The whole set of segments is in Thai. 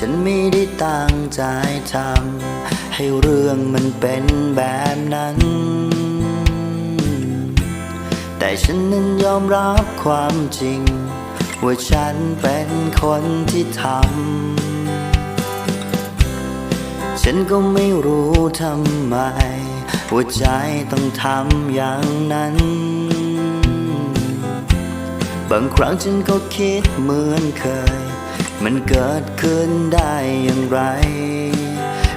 ฉันไม่ได้ตั้งใจทำให้เรื่องมันเป็นแบบนั้น แต่ฉันนั้นยอมรับความจริง ว่าฉันเป็นคนที่ทำ ฉันก็ไม่รู้ทำไมว่าใจต้องทำอย่างนั้น บางครั้งฉันก็คิดเหมือนเคย มันเกิดขึ้นได้อย่างไร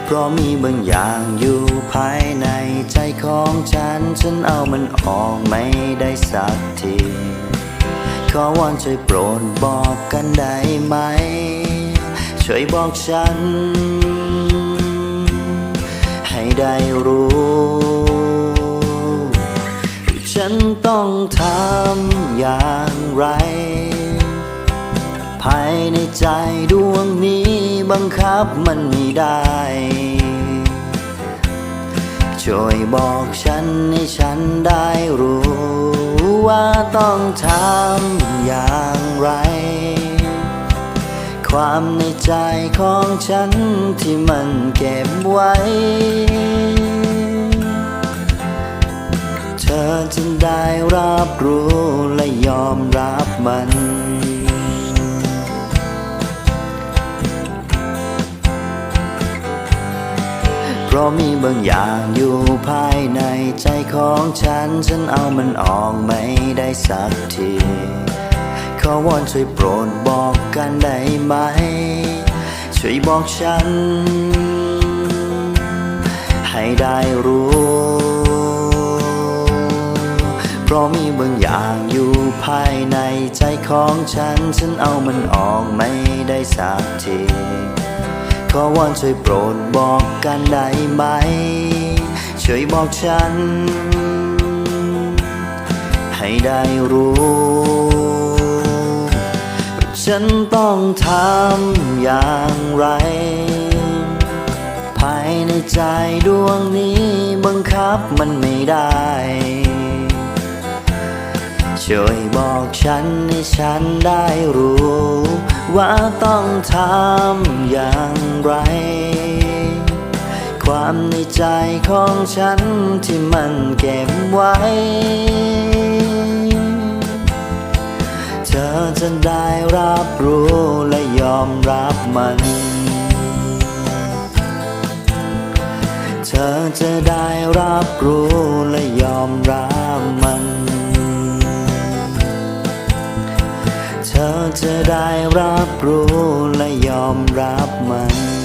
เพราะมีบางอย่างอยู่ภายในใจของฉัน ฉันเอามันออกไม่ได้สักที ขอวอนช่วยโปรดบอกกันได้ไหม ช่วยบอกฉัน ให้ได้รู้ ฉันต้องทำอย่างไร ภายในใจดวงนี้บังคับมันไม่ได้ ช่วยบอกฉันให้ฉันได้รู้ว่าต้องทำอย่างไร ความในใจของฉันที่มันเก็บไว้ เธอจะได้รับรู้ เพราะมีบางอย่างอยู่ภายในใจของฉัน ฉันเอามันออกไม่ได้สักทีขอวอนช่วยโปรดบอกกันได้ไหม ช่วยบอกฉัน ให้ได้รู้ เพราะมีบางอย่างอยู่ภายในใจของฉัน ฉันเอามันออกไม่ได้สักที ขอวอนช่วยโปรดบอกกันได้ไหม ช่วยบอกฉัน ให้ได้รู้ ฉันต้องทำอย่างไร ภายในใจดวงนี้บังคับมันไม่ได้ช่วยบอกฉันให้ฉันได้รู้ ว่าต้องทำอย่าง ไร ความในใจของฉันที่มันเก็บไว้ เธอจะได้รับรู้และยอมรับมัน เธอจะได้รับรู้และยอมรับมัน จะได้รับรู้และยอมรับมัน